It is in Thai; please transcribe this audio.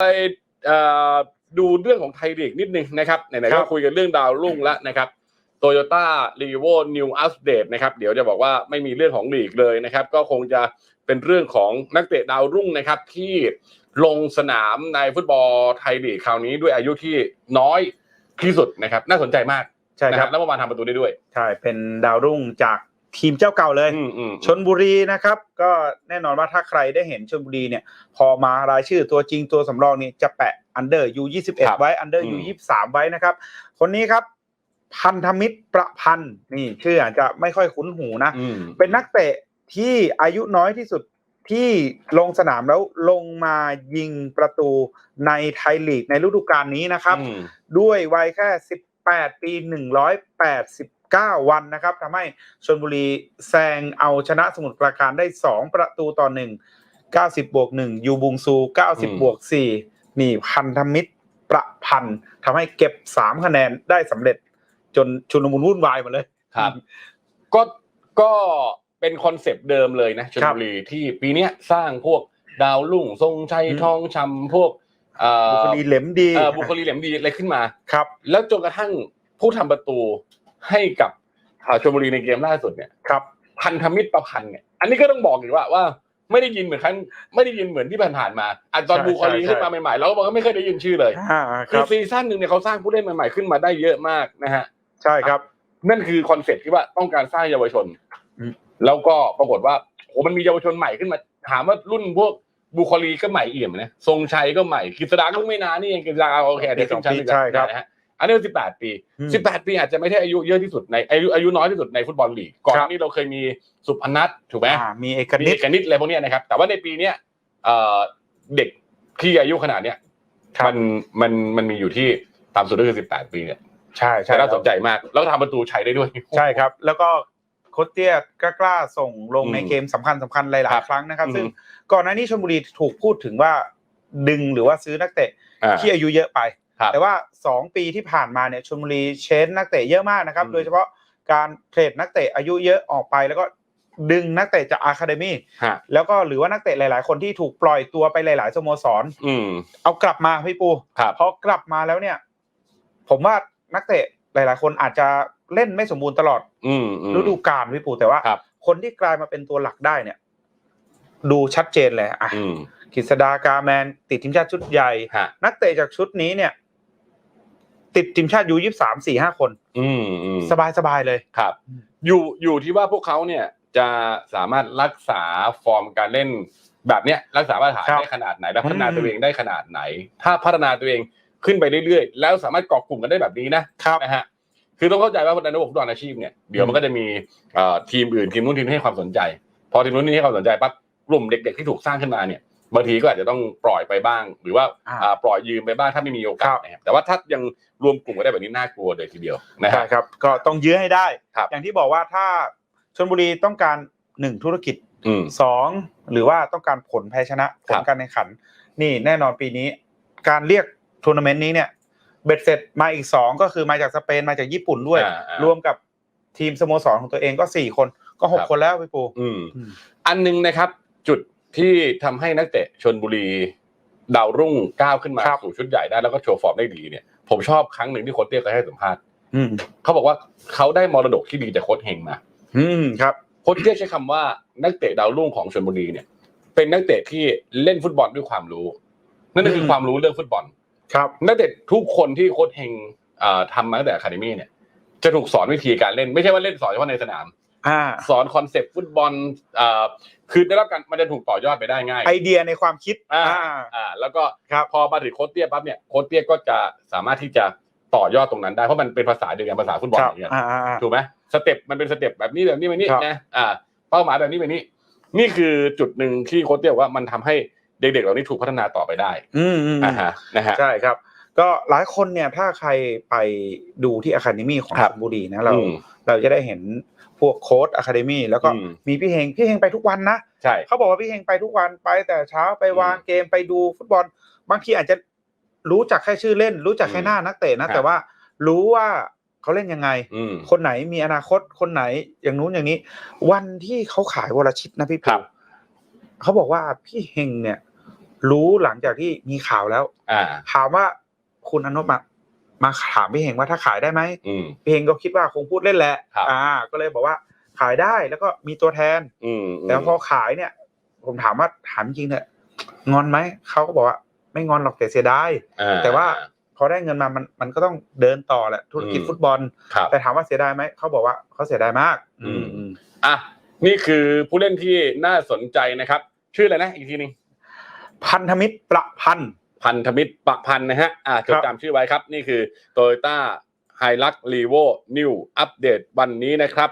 ไปเอ่อดูเรื่องของไทยลีกนิดนึงนะครับไหนๆครัก็บคุยกันเรื่องดาวรุ่งแล้วนะครับโตโยต้ารีโวนิวอัปเดตนะครับเดี๋ยวจะบอกว่าไม่มีเรื่องของลีกเลยนะครับ ก็คงจะเป็นเรื่องของนักเตะดาวรุ่งนะครับ ที่ลงสนามในฟุตบอลไทยลีกคราวนี้ด้วยอายุที่น้อยที่สุดนะครับ น่าสนใจมากใช่นะคครัรับบแล้วเมื่อวานทำประตูได้ด้วย ใช่เป็นดาวรุ่งจาก ทีมเจ้าเก่าเลยอืมอืมชนบุรีนะครับ ก็แน่นอนว่าถ้าใครได้เห็นชนบุรีเนี่ย พอมารายชื่อตัวจริงตัวสำรองนี่จะแปะอันเดอร์ยูยี่สิบเอ็ดไว้อันเดอร์ยูยี่สามไว้นะครับ คนนี้ครับ พันธมิตรประพันธ์นี่ชื่ออาจจะไม่ค่อยคุ้นหูนะอืมเป็นนักเตะที่อายุน้อยที่สุดที่ลงสนามแล้วลงมายิงประตูในไทยลีกในฤดูกาลนี้นะครับอืมด้วยวัยแค่ 18 ปี 189วันนะครับทำให้ชนบุรีแซงเอาชนะสมุทรปราการได้ 2 ประตูต่อ 1 90 บวก 1 ยูบุงซู 90 บวก 4 นี่พันธมิตรประพันธ์ทำให้เก็บ 3 คะแนนได้สำเร็จ จนชุลมุนวุ่นวายหมาเลยครับ ก็ก็เป็นคอนเซปต์เดิมเลยนะชลครับบุรีที่ปีเนี้ยสร้างพวกดาวรุ่งทรงชัยอืมทองชำพวกเอ่อบุคลีเหลมดีเอ่อบุคลีแหลมดีอะไรขึ้นมาครับ แล้วจนกระทั่งผู้ทำประตู ให้กับอ่าชลบุรีในเกมล่าสุดเนี่ยครับพันธมิตรประพันธ์เนี่ยอันนี้ก็ต้องบอกอีกว่าว่าไม่ได้ยินเหมือนครั้งไม่ได้ยินเหมือนที่ผ่านๆมาอันตอนใช่บุคลีใช่ขึ้นมาใหม่ๆแล้วมันก็ไม่เคยได้ยินชื่อเลยอ่าคคือรับซีซั่นหนึ่งเนี่ยเขาสร้างผู้เล่นใหม่ๆขึ้นมาได้เยอะมากนะฮะใช่ครับ นั่นคือคอนเซ็ปต์ที่ว่าต้องการสร้างเยาวชนอืมแล้วก็ปรากฏว่าโหมันมีเยาวชนใหม่ขึ้นมา ถามว่ารุ่นพวกบุคลีก็ใหม่เอี่ยมนะทรงชัยก็ใหม่กฤษดาก็เพิ่งไม่นานนี่เองกฤษดาโอเคเดี๋ยวสองชั้นปีใช่ครับนะฮะ อันนี้สิบแปดปีอืมสิบแปดปีอาจจะไม่ใช่อายุเยอะที่สุดในอายุอายุน้อยที่สุดในฟุตบอลลีกก่อนหครัน้าบนี้เราเคยมีสุพนัทถูกไหมอ่ามีเอกมีนิตกนิดอะไรพวกเนี้ยนะครับ แต่ว่าในปีเนี้ยเอ่อเด็กที่อายุขนาดเนี้ยครับมันมันมันมีอยู่ที่ต่ำสุดก็คือสิบแปดปีเนี่ยใช่ใช่ใช่น่าสนใจมาก แล้วก็ทำประตูชัยได้ด้วย ใช่ครับ แล้วก็โคชเตี้ยก็กล้าส่งลงอืมในเกมสำคัญสำคัญหคลารัยบๆครั้งนะครับอืมซึ่งก่อนหน้านี้ชลบุรีถูกพูดถึงว่าดึงหรือว่าซื้อนักเตะอ่าที่อายุเยอะไปครับ แต่ว่า 2 ปีที่ผ่านมาเนี่ยชลบุรีเชนนักเตะเยอะมากนะครับอืมโดยเฉพาะการเทรดนักเตะอายุเยอะออกไปแล้วก็ดึงนักเตะจากอะคาเดมี่ฮะแล้วก็หรือว่านักเตะหลาย ๆ คนที่ถูกปล่อยตัวไปหลาย ๆ สโมสรอืมเอากลับมาพี่ปูครับพอกลับมาแล้วเนี่ย ผมว่านักเตะหลาย ๆ คนอาจจะเล่นไม่สมบูรณ์ตลอด อืมอืมฤดูกาลพี่ปูแต่ว่าครับคนที่กลายมาเป็นตัวหลักได้เนี่ย ดูชัดเจนเลยอะอืมกฤษดากาแมนติดทีมชาติชุดใหญ่ฮะนักเตะจากชุดนี้เนี่ย ติดทีมชาติยูยี่สามสี่ห้าคน อืมอืมสบายสบายๆเลยครับ อยู่อยู่ที่ว่าพวกเขาเนี่ยจะสามารถรักษาฟอร์มการเล่นแบบเนี้ยรักษามาตรฐานครับได้ขนาดไหน และพัฒนาอืมตัวเองได้ขนาดไหน ถ้าพัฒนาตัวเองขึ้นไปเรื่อยๆ แล้วสามารถเกาะกลุ่มกันได้แบบนี้นะครับนะฮะคือต้องเข้าใจว่าในระบบฟุตบอลอาชีพเนี่ยเดี๋ยวมันก็จะมีเอ่อทีมอื่นทีมนู้นทีมนี้ให้ความสนใจ พอทีมนู้นทีมนี้ให้ความสนใจปั๊บกลุ่มเด็ก ๆที่ถูกสร้างขึ้นมาเนี่ย บางทีก็อาจจะต้องปล่อยไปบ้าง หรือว่าอ่าอ่าปล่อยยืมไปบ้างถ้าไม่มีโอกาสนะครับแต่ว่าถ้ายังรวมกลุ่มกันได้แบบนี้น่ากลัวเลยทีเดียวนะใช่ฮะครับ ก็ต้องยื้อให้ได้ครับอย่างที่บอกว่าถ้าชนบุรีต้องการหนึ่งธุรกิจอืมสองหรือว่าต้องการผลแพ้ชนะผครัลบการแข่งขัน นี่แน่นอนปีนี้ การเรียกทัวร์นาเมนต์นี้เนี่ยเบ็ดเสร็จมาอีกสองก็คือมาจากสเปนมาจากญี่ปุ่นด้วยอ่าอ่ารวมกับทีมสโมสรของตัวเองก็สี่คนก็หกครับคนแล้วพี่ปูอืมอืมอันหนึงนะครับ จุด ที่ทำให้นักเตะชนบุรีดาวรุ่งก้าวขึ้นมาครับสู่ชุดใหญ่ได้แล้วก็โชว์ฟอร์มได้ดีเนี่ย ผมชอบครั้งหนึ่งที่โค้ชเตี้ยเคยให้สัมภาษณ์อืมเขาบอกว่าเขาได้มรดกที่ดีจากโค้ชเฮงมา อืมครับโค้ชเตี้ยใช้คำว่านักเตะดาวรุ่งของชนบุรีเนี่ย เป็นนักเตะที่เล่นฟุตบอลด้วยความรู้ นั่นก็คือมความรู้เรื่องฟุตบอล ครับนักเตะทุกคนที่โค้ชเฮงเอ่อทำมาตั้งแต่อะคาเดมี่เนี่ยจะถูกสอนวิธีการเล่นไม่ใช่ว่าเล่นสอนเฉพาะในสนามอ่า สอนคอนเซปต์ฟุตบอลเอ่อคือได้รับการมันจะถูกต่อยอดไปได้ง่าย ไอเดียในความคิดอ่าอ่าอ่าแล้วก็ครับพอมาถึงโค้ชเตี้ยปั๊บเนี่ยโค้ชเตี้ยก็จะสามารถที่จะต่อยอดตรงนั้นได้เพราะมันเป็นภาษาเดียวกันภาษาฟุตบอลครับอย่างเงี้ยอ่าอ่าอ่าถูกไหมสเต็ปมันเป็นสเต็ปแบบนี้แบบนี้แบบนี้ครับนะอ่าเป้าหมายแบบนี้แบบนี้ นี่คือจุดหนึ่งที่โค้ชเตี้ยบอกว่ามันทำให้เด็กๆเหล่านี้ถูกพัฒนาต่อไปได้ อืมอืมอ่าฮะนะฮะใช่ครับ ก็หลายคนเนี่ยถ้าใครไปดูที่อะคาเดมี่ของครับชลบุรีนะเราอืมเราจะได้เห็นพวกโค้ดอะคาเดมี่แล้วก็อืมมีพี่เฮงพี่เฮงไปทุกวันนะใช่เขาบอกว่าพี่เฮงไปทุกวันไปแต่เช้าไปวางอืมเกมไปดูฟุตบอล บางทีอาจจะรู้จักแค่ชื่อเล่น รู้จักแค่อืมหน้านักเตะนะครับแต่ว่ารู้ว่าเขาเล่นยังไงอืมคนไหนมีอนาคตคนไหนอย่างนู้นอย่างนี้ วันที่เขาขายวรชิตนะพี่ครัปูบเขาบอกว่าพี่เฮงเนี่ย รู้หลังจากที่มีข่าวแล้วอ่าถามว่า คุณอนนท์มามาถามพี่เฮงว่าถ้าขายได้ไหมอืมพี่เฮงก็คิดว่าคงพูดเล่นแหละครับอ่า ก็เลยบอกว่าขายได้แล้วก็มีตัวแทน อืมแต่พอขายเนี่ย ผมถามว่าถามจริงเนี่ยงอนไหมเขาก็บอกว่า ไม่งอนหรอกแต่เสียดายอ่แต่ว่าพอได้เงินมามันมันก็ต้องเดินต่อแหละธุรกิจอืมฟุตบอลครับแต่ถามว่าเสียดายไหมเขาบอกว่าเขาเสียดายมากอืมอืมอะนี่คือผู้เล่นที่น่าสนใจนะครับ ชื่ออะไรนะอีกทีหนึงพันธมิตรประพันธ์ พันธมิตรประพันธ์นะฮะอ่าจดครับจำชื่อไว้ครับ นี่คือ Toyota h i l u x r e v o New อัปเดตวันนี้นะครับ